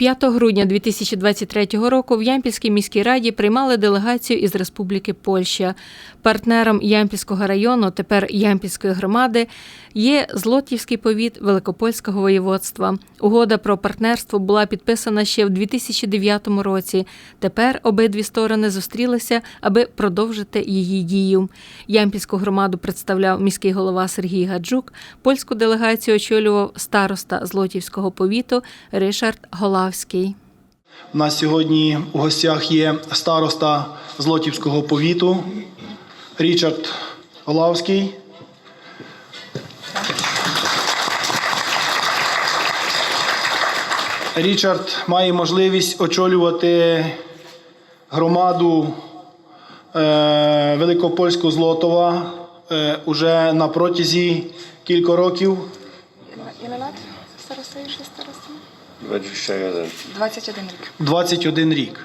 5 грудня 2023 року в Ямпільській міській раді приймали делегацію із Республіки Польща. Партнером Ямпільського району, тепер Ямпільської громади, є Злотівський повіт Великопольського воєводства. Угода про партнерство була підписана ще в 2009 році. Тепер обидві сторони зустрілися, аби продовжити її дію. Ямпільську громаду представляв міський голова Сергій Гаджук. Польську делегацію очолював староста Злотівського повіту Ришард Голавський. У нас сьогодні у гостях є староста Злотівського повіту Річард Голавський. Річард має можливість очолювати громаду е, Великопольського Злотова е, уже на протязі кілька років. Lat starosta już jest starostą? 21. 21 rік. 21 рік.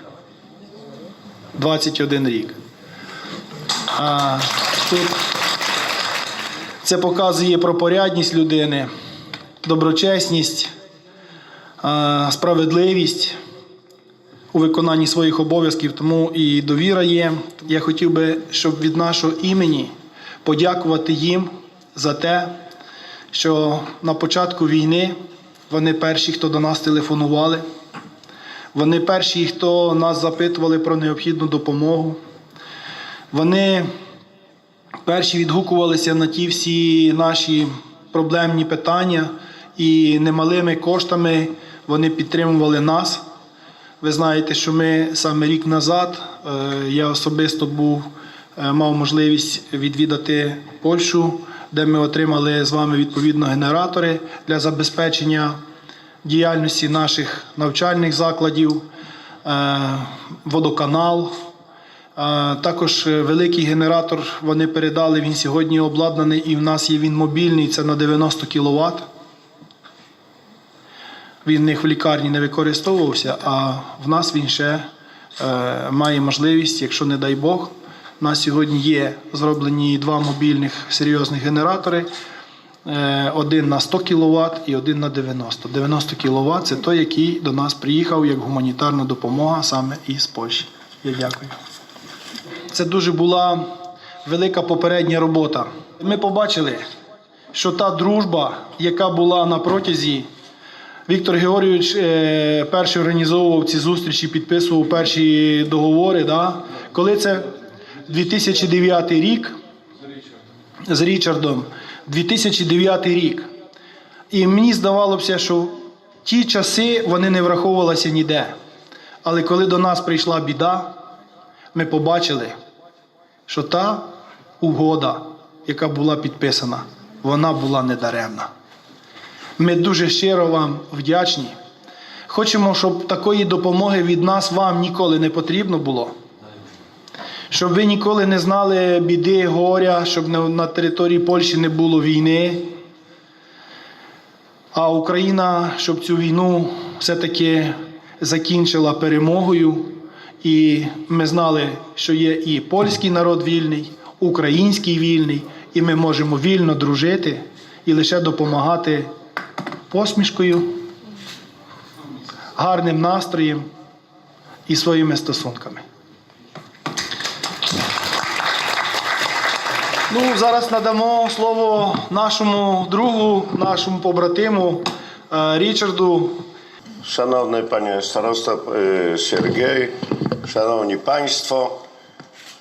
21 рік. А, тут це показує про порядність людини, доброчесність, а, справедливість у виконанні своїх обов'язків, тому і довіра є. Я хотів би, щоб від нашого імені подякувати їм за те, що на початку війни вони перші, хто до нас телефонували. Вони перші, хто нас запитували про необхідну допомогу. Вони перші відгукувалися на ті всі наші проблемні питання і немалими коштами вони підтримували нас. Ви знаєте, що ми саме рік назад е, я особисто був, е, мав можливість відвідати Польщу, де ми отримали з вами відповідно генератори для забезпечення діяльності наших навчальних закладів, е, водоканал. Е, Також е, великий генератор вони передали. Він сьогодні обладнаний, і в нас є він мобільний. Це на 90 кВт. Він в них в лікарні не використовувався, а в нас він ще має можливість, якщо не дай Бог. Нас сьогодні є зроблені два мобільних серйозних генератори. Е, Один на 100 кВт і один на 90. 90 кВт це той, який до нас приїхав як гуманітарна допомога саме із Польщі. Я дякую. Це дуже була велика попередня робота. Ми побачили, що та дружба, яка була на протязі, Віктор Георгійович е, перший організовував ці зустрічі, підписував перші договори. Да? Коли це 2009 рік з Річардом, 2009 рік. І мені здавалося, що ті часи вони не враховувалися ніде. Але коли до нас прийшла біда, ми побачили, що та угода, яка була підписана, вона була недаремна. Ми дуже щиро вам вдячні. Хочемо, щоб такої допомоги від нас вам ніколи не потрібно було. Щоб ви ніколи не знали біди, горя, щоб на- території Польщі не було війни. А Україна, щоб цю війну все-таки закінчила перемогою. І ми знали, що є і польський народ вільний, український вільний, і ми можемо вільно дружити і лише допомагати посмішкою, гарним настроєм і своїми стосунками. Ну, зараз надамо слово нашому другу, нашому побратиму е, Річарду. Szanowny panie starosta e, Siergiej, szanowni państwo,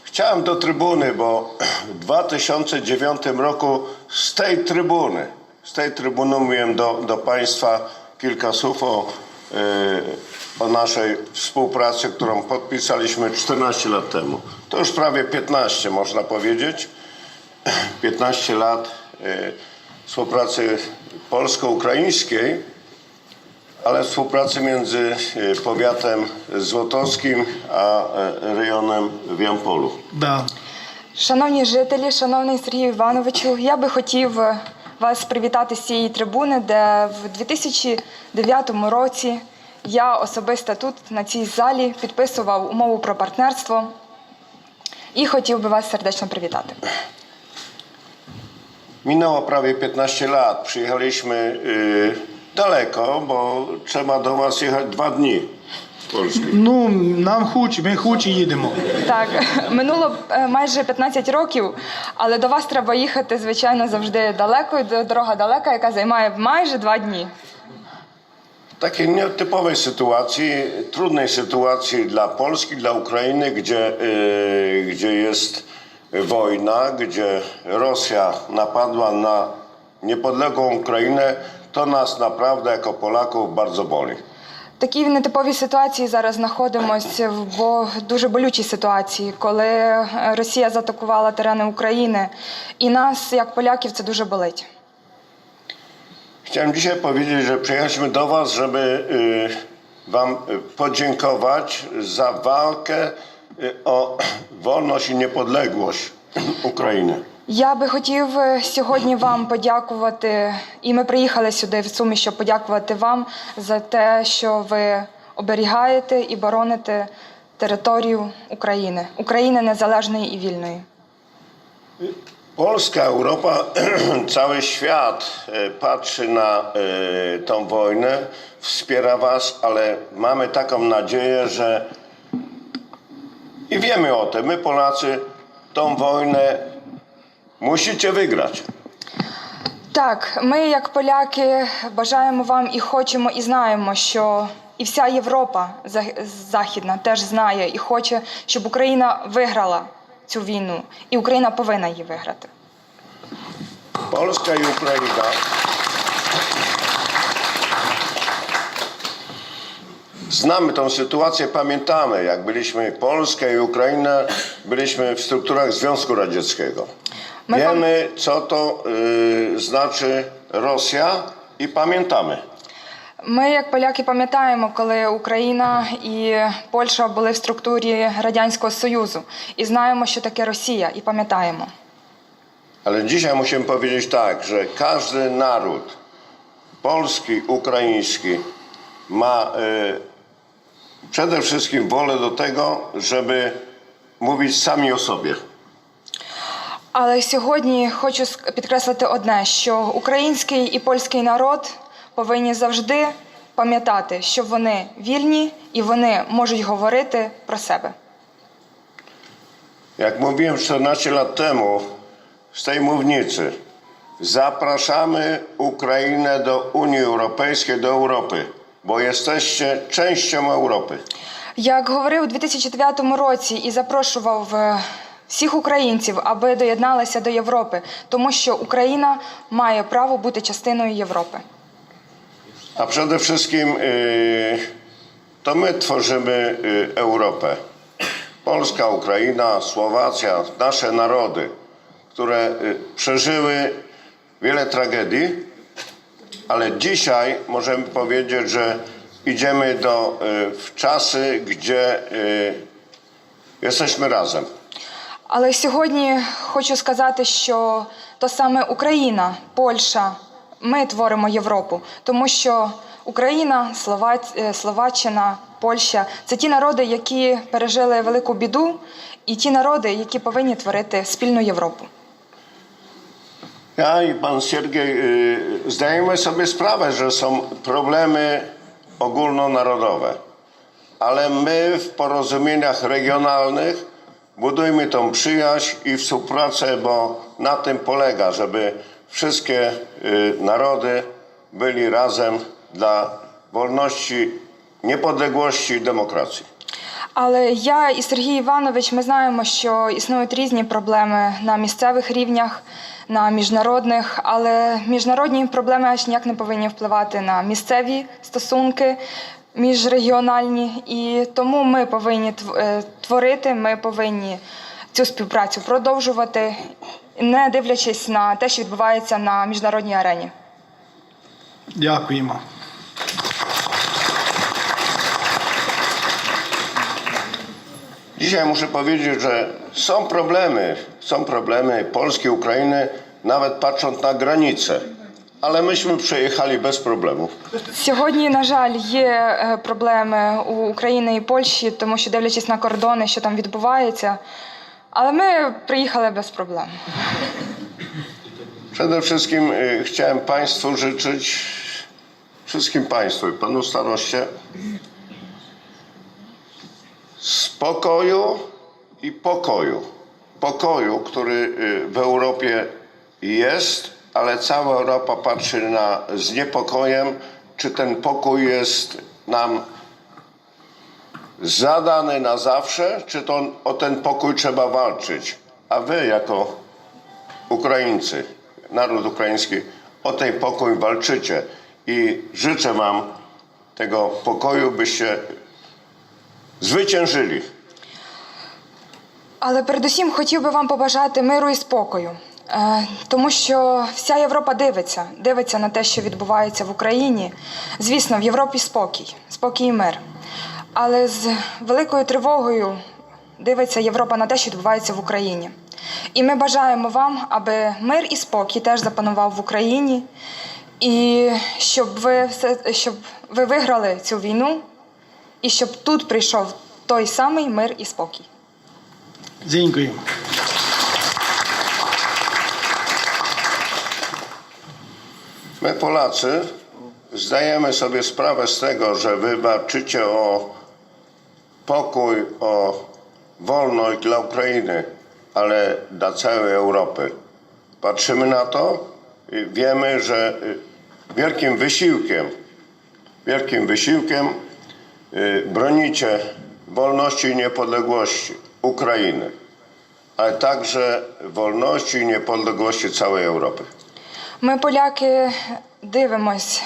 chciałem do trybuny, bo w 2009 roku z tej trybuny, z tej trybuny mówiłem do, do państwa kilka słów o, e, o naszej współpracy, którą podpisaliśmy 14 lat temu. To już prawie 15 można powiedzieć. 15 lat e, współpracy polsko-ukraińskiej ale współpracy między e, powiatem złotowskim a e, rejonem w Jampolu. Да. Шановні жителі, шановний Сергію Івановичу, я би хотів е, вас привітати з цієї трибуни, де в 2009 році я особисто тут, на цій залі, підписував умову про партнерство і хотів би вас сердечно привітати. Minęło prawie 15 lat. Przyjechaliśmy y, daleko, bo trzeba do Was jechać dwa dni z Polski. Ну, нам хуч, ми хуч і їдемо. Так, минуло е, майже 15 років, але до вас треба їхати, звичайно, завжди далеко. і Дорога далека, яка займає майже два дні. W takiej nietypowej sytuacji, trudnej sytuacji dla Polski, dla Ukrainy, gdzie, y, gdzie jest wojna, gdzie Rosja napadła na niepodległą Ukrainę, to nas naprawdę jako Polaków bardzo boli. В такій нетиповій ситуації зараз знаходимося, бо дуже болючій ситуації, коли е, Росія заатакувала терени України, і нас, як поляків, це дуже болить. Chciałem dzisiaj powiedzieć, że przyjechaliśmy do Was, żeby y, Wam y, podziękować za walkę y, o wolność i niepodległość Ukrainy. Я би хотів е, сьогодні вам подякувати, і ми приїхали сюди в Сумі, щоб подякувати вам за те, що ви оберігаєте і бороните територію України, України незалежної і вільної. Polska, Europa, cały świat patrzy na tą wojnę, wspiera Was, ale mamy taką nadzieję, że i wiemy o tym, my Polacy tą wojnę musicie wygrać. Так, ми, як поляки, бажаємо вам і хочемо, і знаємо, що і вся Європа західна теж знає і хоче, щоб Україна виграла цю війну, і Україна повинна її виграти. Polska i Ukraina znamy tą sytuację, pamiętamy, jak byliśmy Polska i Ukraina, byliśmy w strukturach Związku Radzieckiego. My pam- Wiemy, co to y, znaczy Rosja i pamiętamy. Ми, як поляки, пам'ятаємо, коли Україна і Польща були в структурі Радянського Союзу, і знаємо, що таке Росія, і пам'ятаємо. Ale dzisiaj musimy powiedzieć tak, że każdy naród, polski, ukraiński, ma y, przede wszystkim wolę do tego, żeby mówić sami o sobie. Але сьогодні хочу ск- підкреслити одне: що український і польський народ повинні завжди пам'ятати, що вони вільні і вони можуть говорити про себе. Jak mówiłem 14 lat temu z tej mównicy, zapraszamy Ukrainę do Unii Europejskiej, do Europy, bo jesteście częścią Europy. Як говорив у 2009 році і запрошував е, всіх українців, аби доєдналися до Європи, тому що Україна має право бути частиною Європи. A przede wszystkim y, to my tworzymy y, Europę. Polska, Ukraina, Słowacja, nasze narody, które y, przeżyły wiele tragedii, ale dzisiaj możemy powiedzieć, że idziemy do, w czasy, gdzie jesteśmy razem. Але сьогодні хочу сказати, що то саме Україна, Польща, ми творимо Європу, тому що Україна, е, Словаччина, Польща це ті народи, які пережили велику біду, і ті народи, які повинні творити спільну Європу. Ja i pan Siergiej y, zdajemy sobie sprawę, że są problemy ogólnonarodowe, ale my w porozumieniach regionalnych budujmy tą przyjaźń i współpracę, bo na tym polega, żeby wszystkie y, narody byli razem dla wolności, niepodległości i demokracji. Але я і Сергій Іванович, ми знаємо, що існують різні проблеми на місцевих рівнях, На міжнародних, але міжнародні проблеми аж ніяк не повинні впливати на місцеві стосунки міжрегіональні. І тому ми повинні е, творити, ми повинні цю співпрацю продовжувати, не дивлячись на те, що відбувається на міжнародній арені. Дякуємо. Dzisiaj muszę powiedzieć, że są problemy, są problemy Polski, Ukrainy, nawet patrząc na granice. Ale myśmy przejechali bez problemów. Сьогодні, на жаль, є е, проблеми у України і Польщі, тому що дивлячись на кордони, що там відбувається. Але ми приїхали без проблем. Przede wszystkim chciałem Państwu życzyć wszystkim Państwu i Panu Staroście spokoju i pokoju. Pokoju, który y, w Europie jest, ale cała Europa patrzy na, z niepokojem, czy ten pokój jest nam zadany na zawsze, czy to o ten pokój trzeba walczyć. A wy jako Ukraińcy, naród ukraiński, o ten pokój walczycie i życzę wam tego pokoju, byście zwyciężyli. Але передусім хотів би вам побажати миру і спокою, Е, тому що вся Європа дивиться, дивиться на те, що відбувається в Україні. Звісно, в Європі спокій, спокій і мир. Але з великою тривогою дивиться Європа на те, що відбувається в Україні. І ми бажаємо вам, аби мир і спокій теж запанував в Україні, і щоб ви все, щоб ви виграли цю війну, і щоб тут прийшов той самий мир і спокій. Dziękuję. My Polacy zdajemy sobie sprawę z tego, że wybaczycie o pokój, o wolność dla Ukrainy, ale dla całej Europy. Patrzymy na to i wiemy, że y, wielkim wysiłkiem, wielkim wysiłkiem y, bronicie wolności i niepodległości. Ukrainy, ale także wolności i niepodległości całej Europy. Ми, поляки, дивимось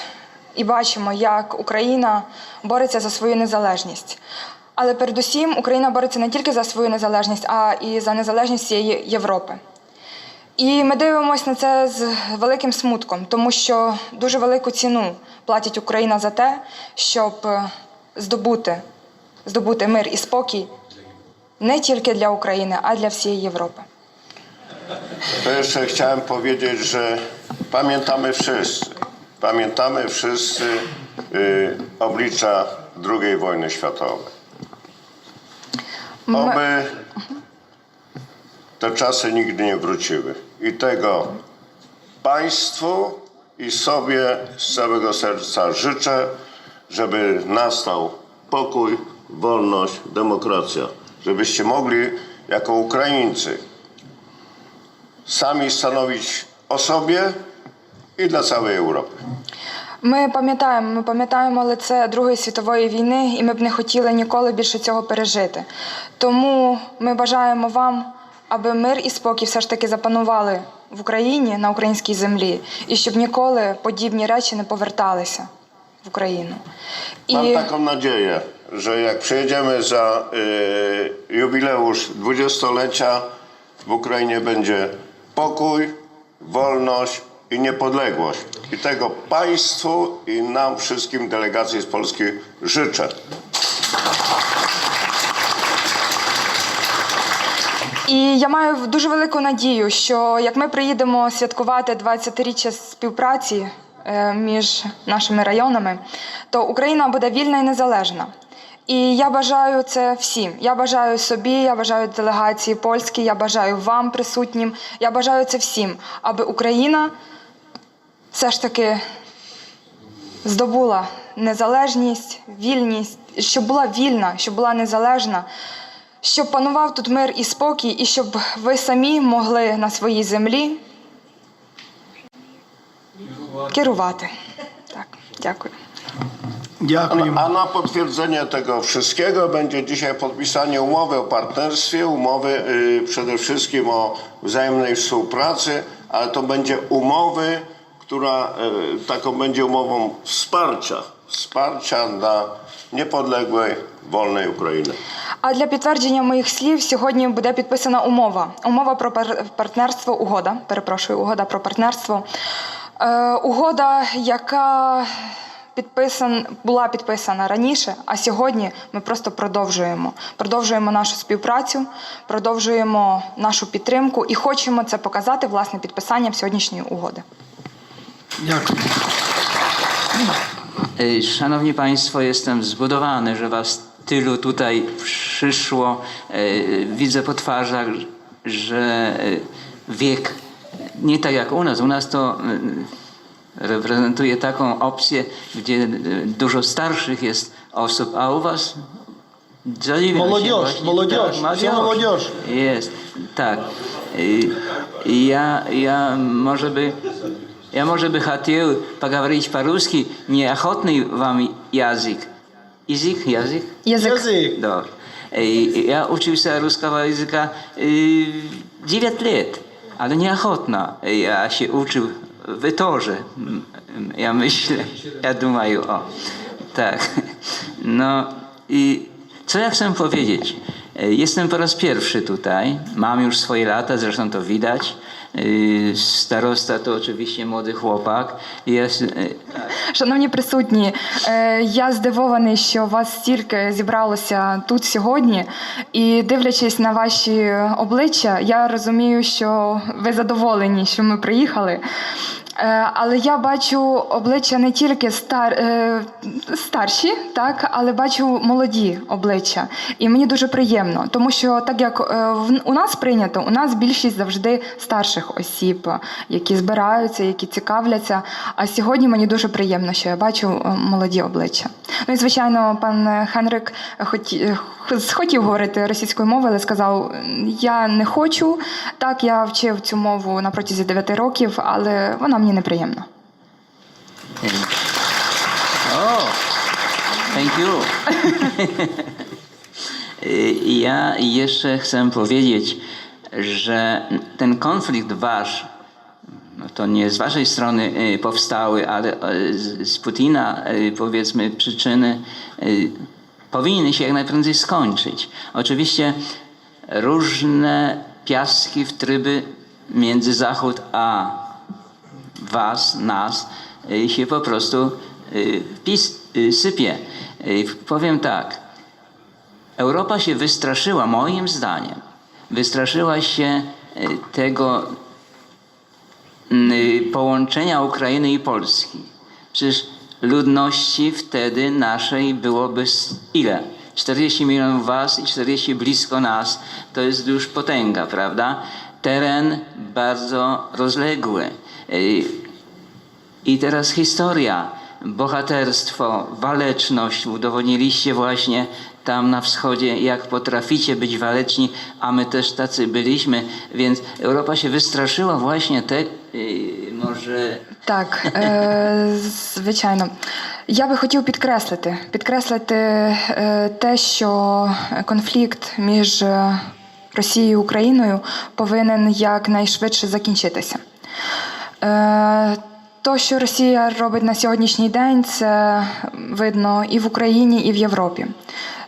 і бачимо, як Україна бореться за свою незалежність. Але передусім Україна бореться не тільки за свою незалежність, а і за незалежність всієї Європи. І ми дивимося на це з великим смутком, тому що дуже велику ціну платить Україна за те, щоб е, здобути, здобути мир і спокій nie tylko dla Ukrainy, a dla całej Europy. To jeszcze chciałem powiedzieć, że pamiętamy wszyscy, pamiętamy wszyscy y, oblicza II wojny światowej. Oby te czasy nigdy nie wróciły. I tego Państwu i sobie z całego serca życzę, żeby nastał pokój, wolność, demokracja. Żebyście mogli jako Ukraińcy sami stanowić o sobie і для цілої Європи. Ми пам'ятаємо, ми пам'ятаємо лице Другої світової війни, і ми б не хотіли ніколи більше цього пережити. Тому ми бажаємо вам, аби мир і спокій все ж таки запанували в Україні на українській землі, і щоб ніколи подібні речі не поверталися в Україну. Mam І taką nadzieję, że jak przyjedziemy za y, jubileusz dwudziestolecia, w Ukrainie będzie pokój, wolność i niepodległość. I tego Państwu i nam wszystkim delegacji z Polski życzę. І я маю дуже велику надію, що як ми приїдемо святкувати 20-річчя співпраці е, між нашими районами, то Україна буде вільна і незалежна. І я бажаю це всім. Я бажаю собі, я бажаю делегації польській, я бажаю вам присутнім. Я бажаю це всім, аби Україна все ж таки здобула незалежність, вільність, щоб була вільна, щоб була незалежна, щоб панував тут мир і спокій, і щоб ви самі могли на своїй землі керувати. Так, дякую. Дякуємо. A na potwierdzenie tego wszystkiego będzie dzisiaj podpisanie umowy o partnerstwie, umowy y, przede wszystkim o wzajemnej współpracy, ale to będzie umowy, która y, taką będzie umową wsparcia, wsparcia dla niepodległej, wolnej Ukrainy. А для підтвердження моїх слів сьогодні буде підписана умова. Умова про пар- партнерство, угода. Перепрошую, угода про партнерство. Е, угода, яка підписан, була підписана раніше, а сьогодні ми просто продовжуємо. Продовжуємо нашу співпрацю, продовжуємо нашу підтримку і хочемо це показати власне підписанням сьогоднішньої угоди. Дякую. Szanowni Państwo, jestem zbudowany, że Was tylu tutaj przyszło. Widzę po twarzach, że wiek nie tak jak u nas. U nas to e, reprezentuję taką opcję, gdzie e, dużo starszych jest osób, a u was zadziwiam się Молодежь, właśnie. молодежь, Tak, все молодежь. Jest, tak. I, i ja, ja może by, я, может бы, хотел поговорить по-русски, неохотный вам язык. Язык, язык? Язик. Язик. Да. И Я учился русского языка э, 9 лет, ale неохотно. Я się uczył, Wy ja myślę, ja dumaju, o, tak. No i co ja chcę powiedzieć? Jestem po raz pierwszy tutaj, mam już swoje lata, zresztą to widać. Starosta to oczywiście młody chłopak. Jest, Шановні присутні, е, я здивований, що вас стільки зібралося тут сьогодні. І дивлячись на ваші обличчя, я розумію, що ви задоволені, що ми приїхали. Е, Але я бачу обличчя не тільки стар, е, старші, так, але бачу молоді обличчя. І мені дуже приємно, тому що так як е, у нас прийнято, у нас більшість завжди старших осіб, які збираються, які цікавляться. А сьогодні мені дуже приємно, що я бачу молоді обличчя. Ну і звичайно, пан Хенрик хоті, е, хотів говорити російською мовою, але сказав: я не хочу. Так, я вчив цю мову на протязі 9 років, але вона мені неприємна. O, thank you. Y, Ja jeszcze chcę powiedzieć, że ten konflikt wasz, no to nie z waszej strony y, powstały, ale y, z z Putina, y, powiedzmy, przyczyny y, powinny się jak najprędzej skończyć. Oczywiście różne piaski w tryby między Zachód a was, nas y, się po prostu y, pis, y, sypie. Powiem tak. Europa się wystraszyła, moim zdaniem, wystraszyła się tego połączenia Ukrainy i Polski. Przecież ludności wtedy naszej byłoby ile? 40 milionów was i 40 blisko nas. To jest już potęga, prawda? Teren bardzo rozległy. Y, I teraz historia, bohaterstwo, waleczność. Udowodniliście właśnie tam na wschodzie, jak potraficie być waleczni, a my też tacy byliśmy. Więc Europa się wystraszyła właśnie te, y, może Так, е, звичайно. Я би хотів підкреслити, підкреслити е, те, що конфлікт між е, Росією і Україною повинен якнайшвидше закінчитися. Е, то, що Росія робить на сьогоднішній день, це видно і в Україні, і в Європі.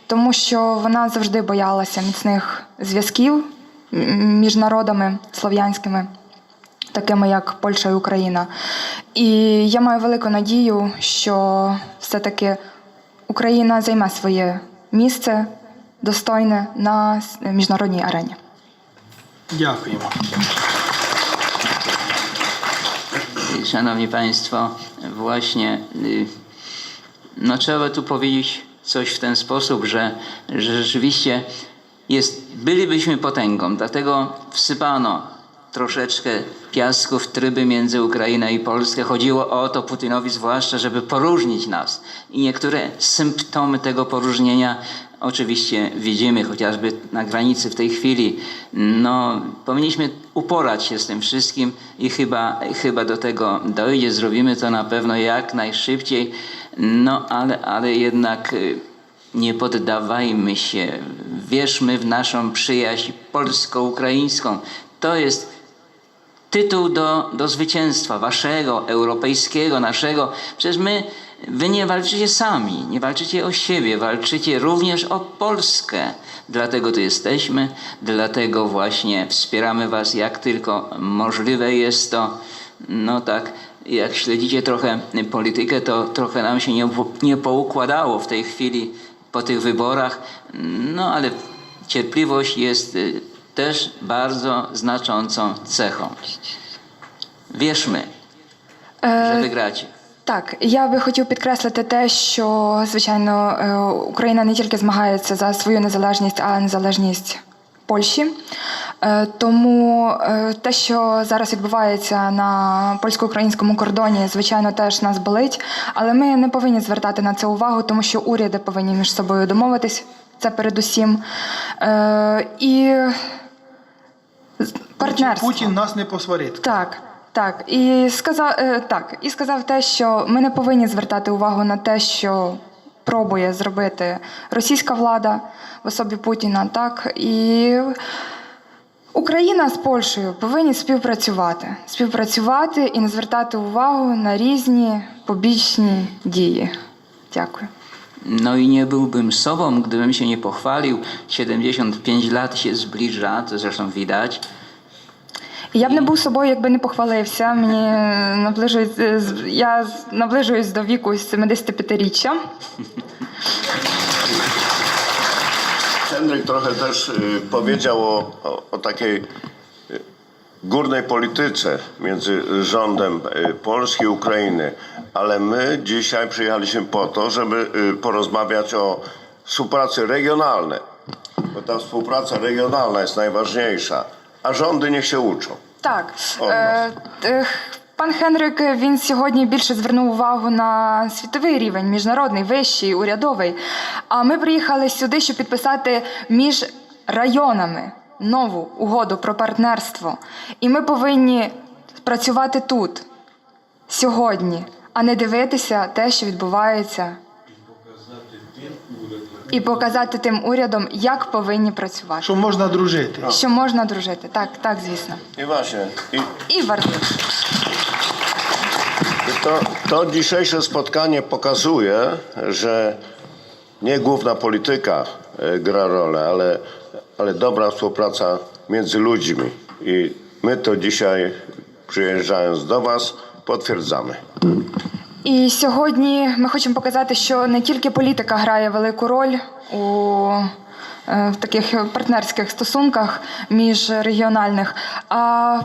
Тому що вона завжди боялася міцних зв'язків між народами слов'янськими такими як Польща і Україна. І я маю велику надію, що все-таки Україна займе своє місце достойне на міжнародній арені. Дякуємо. Szanowni Państwo, właśnie y, no trzeba tu powiedzieć coś w ten sposób, że, że rzeczywiście jest, bylibyśmy potęgą, dlatego wsypano troszeczkę piasku w tryby między Ukrainę i Polskę. Chodziło o to Putinowi zwłaszcza, żeby poróżnić nas. I niektóre symptomy tego poróżnienia oczywiście widzimy, chociażby na granicy w tej chwili. No, powinniśmy uporać się z tym wszystkim i chyba, chyba do tego dojdzie. Zrobimy to na pewno jak najszybciej. No, ale, ale jednak y, nie poddawajmy się. Wierzmy w naszą przyjaźń polsko-ukraińską. To jest tytuł do, do zwycięstwa waszego, europejskiego, naszego. Przecież my, wy nie walczycie sami, nie walczycie o siebie, walczycie również o Polskę. Dlatego tu jesteśmy, dlatego właśnie wspieramy was jak tylko możliwe jest to. No tak, jak śledzicie trochę politykę, to trochę nam się nie, nie poukładało w tej chwili po tych wyborach. No ale cierpliwość jest y, też bardzo znaczącą cechą. Wierzmy, że wygracie. Так, я би хотів підкреслити те, що звичайно е, Україна не тільки змагається за свою незалежність, а незалежність Польщі. Е, Тому е, те, що зараз відбувається на польсько-українському кордоні, звичайно, теж нас болить. Але ми не повинні звертати на це увагу, тому що уряди повинні між собою домовитись. Це передусім. І партнерство. Путін нас не посварить. Так, так. І сказав, е, так, і сказав те, що ми не повинні звертати увагу на те, що пробує зробити російська влада в особі Путіна. Так і Україна з Польщею повинні співпрацювати, співпрацювати і не звертати увагу на різні побічні дії. Дякую. No i nie byłbym sobą, gdybym się nie pochwalił. 75 lat się zbliża, to zresztą widać. І Я б не був собою, якби не похвалився. Мені наближують, я наближуюсь до віку 75-річчя. Henryk trochę też y, powiedział o, o, o takiej y, górnej polityce między rządem y, Polski i Ukrainy, ale my dzisiaj przyjechaliśmy po to, żeby y, porozmawiać o współpracy regionalnej, bo ta współpraca regionalna jest najważniejsza, Rządy niech się uczą. Так. Е, е, пан Хенрик він сьогодні більше звернув увагу на світовий рівень, міжнародний, вищий, урядовий. А ми приїхали сюди, щоб підписати між районами нову угоду про партнерство. І ми повинні працювати тут, сьогодні, а не дивитися те, що відбувається. І показати тим урядом, як повинні працювати. Що можна дружити. Що можна дружити. Так, так, звісно. I właśnie, i, І варто. I To, to dzisiejsze spotkanie pokazuje, że nie główna polityka e, gra rolę, ale, ale dobra współpraca między ludźmi. I my to dzisiaj, przyjeżdżając do Was, potwierdzamy. І сьогодні ми хочемо показати, що не тільки політика грає велику роль у е, в таких партнерських стосунках міжрегіональних, а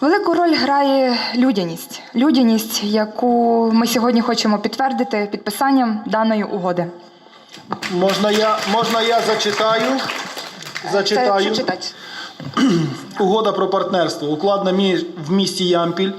велику роль грає людяність. Людяність, яку ми сьогодні хочемо підтвердити підписанням даної угоди. Можна я, можна я зачитаю? Зачитаю. читати? Угода про партнерство укладена в місті Ямпіль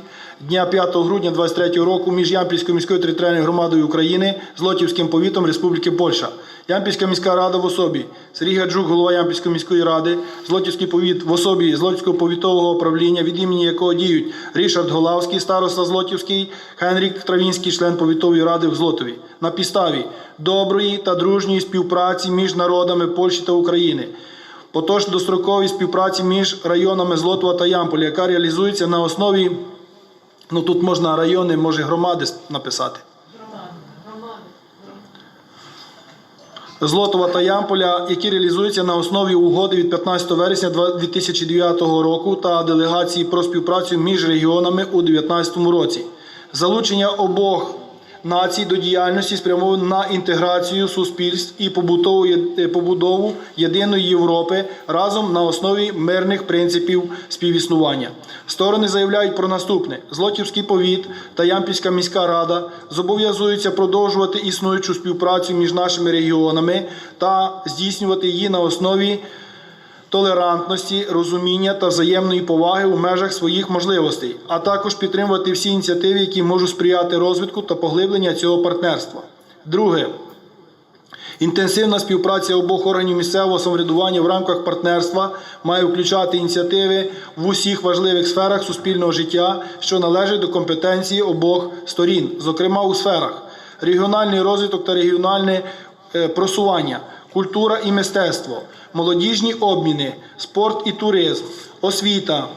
дня 5 грудня 23 року між Ямпільською міською територіальною громадою України з Лотівським повітом Республіки Польща. Ямпільська міська рада в особі Сергій Гаджук, голова Ямпільської міської ради, Злотівський повіт в особі Злотівського повітового управління, від імені якого діють Рішард Голавський, староста Злотівський, Хенрік Травінський, член повітової ради в Злотові. На підставі доброї та дружньої співпраці між народами Польщі та України. Потож достроковій співпраці між районами Злотова та Ямполя, яка реалізується на основі, ну тут можна райони, може громади написати. Злотова та Ямполя, які реалізуються на основі угоди від 15 вересня 2009 року та делегації про співпрацю між регіонами у 2019 році. Залучення обох націй до діяльності спрямовано на інтеграцію суспільств і побутову побудову єдиної Європи разом на основі мирних принципів співіснування. Сторони заявляють про наступне: Злотівський повіт та Ямпільська міська рада зобов'язуються продовжувати існуючу співпрацю між нашими регіонами та здійснювати її на основі толерантності, розуміння та взаємної поваги у межах своїх можливостей, а також підтримувати всі ініціативи, які можуть сприяти розвитку та поглибленню цього партнерства. Друге. Інтенсивна співпраця обох органів місцевого самоврядування в рамках партнерства має включати ініціативи в усіх важливих сферах суспільного життя, що належать до компетенції обох сторін, зокрема у сферах регіональний розвиток та регіональне е, просування, культура і мистецтво, молодіжні обміни, спорт і туризм, освіта,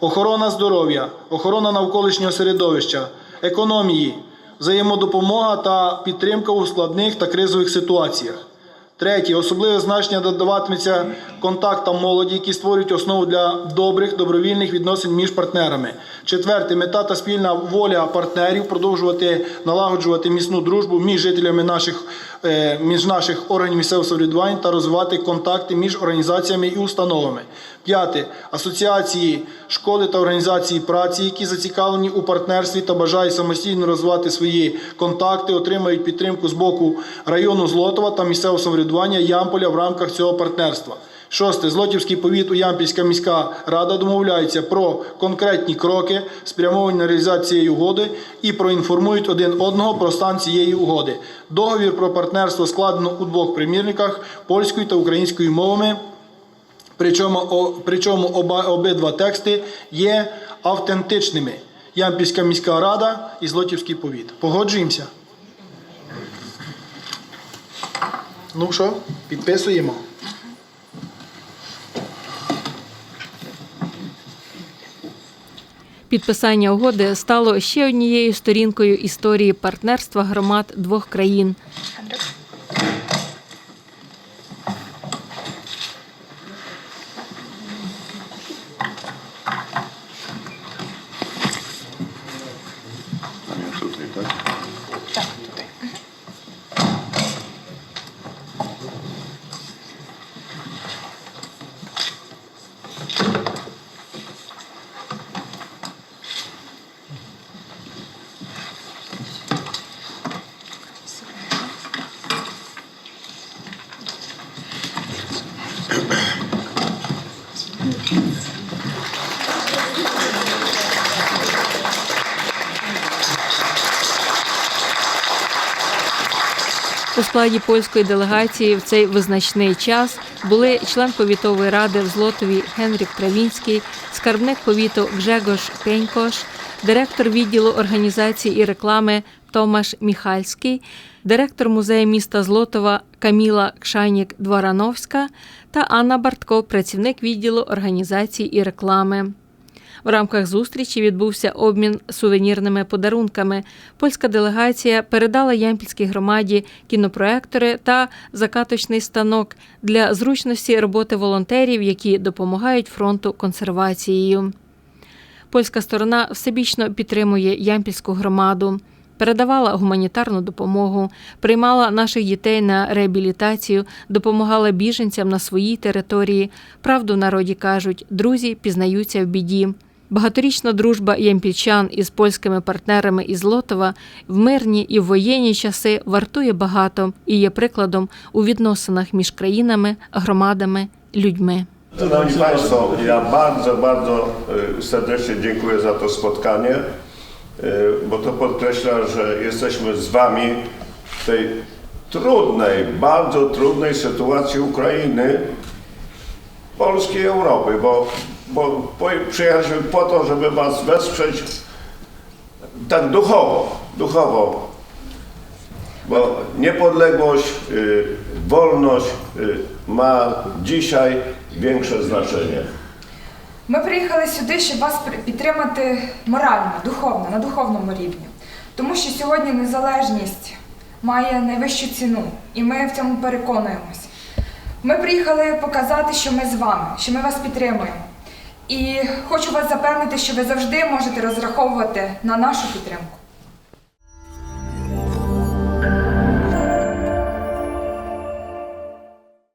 охорона здоров'я, охорона навколишнього середовища, економії, взаємодопомога та підтримка у складних та кризових ситуаціях. Третє, особливе значення додаватиметься контактам молоді, які створюють основу для добрих добровільних відносин між партнерами. Четверте, мета та спільна воля партнерів продовжувати налагоджувати міцну дружбу між жителями наших е, між наших органів місцевого самоврядування та розвивати контакти між організаціями і установами. П'яте асоціації, школи та організації праці, які зацікавлені у партнерстві та бажають самостійно розвивати свої контакти, отримають підтримку з боку району Злотова та місцевого самоврядування Ямполя в рамках цього партнерства. Шосте. Злотівський повіт у Ямпільська міська рада домовляються про конкретні кроки, спрямовані на реалізацію угоди, і проінформують один одного про стан цієї угоди. Договір про партнерство складено у двох примірниках польською та українською мовами. Причому, о, причому оба, обидва тексти є автентичними. Ямпільська міська рада і Злотівський повіт. Погоджуємося? Ну що, підписуємо. Підписання угоди стало ще однією сторінкою історії партнерства громад двох країн. 回 складі польської делегації в цей визначний час були член повітової ради в Злотові Генрік Травінський, скарбник повіту Гжегош Пенькош, директор відділу організації і реклами Томаш Міхальський, директор музею міста Злотова Каміла Кшанік Дварановська та Анна Бартко, працівник відділу організації і реклами. В рамках зустрічі відбувся обмін сувенірними подарунками. Польська делегація передала Ямпільській громаді кінопроектори та закаточний станок для зручності роботи волонтерів, які допомагають фронту консервацією. Польська сторона всебічно підтримує Ямпільську громаду. Передавала гуманітарну допомогу, приймала наших дітей на реабілітацію, допомагала біженцям на своїй території. Правду народі кажуть, друзі пізнаються в біді. Багаторічна дружба ямпільчан із польськими партнерами із Лотова в мирні і в воєнні часи вартує багато і є прикладом у відносинах між країнами, громадами, людьми. Y, serdecznie dziękuję za to spotkanie, y, bo to podkreśla, że jesteśmy tej trudnej, bardzo trudnej sytuacji Ukrainy, Polski i Europy, bo, bo przyjechaliśmy po to, żeby Was wesprzeć tak duchowo, duchowo, bo niepodległość, y, wolność y, ma dzisiaj większe znaczenie. Ми приїхали сюди, щоб вас підтримати морально, духовно, на духовному рівні. Тому що сьогодні незалежність має найвищу ціну, і ми в цьому переконуємось. Ми приїхали показати, що ми з вами, що ми вас підтримуємо. І хочу вас запевнити, що ви завжди можете розраховувати на нашу підтримку.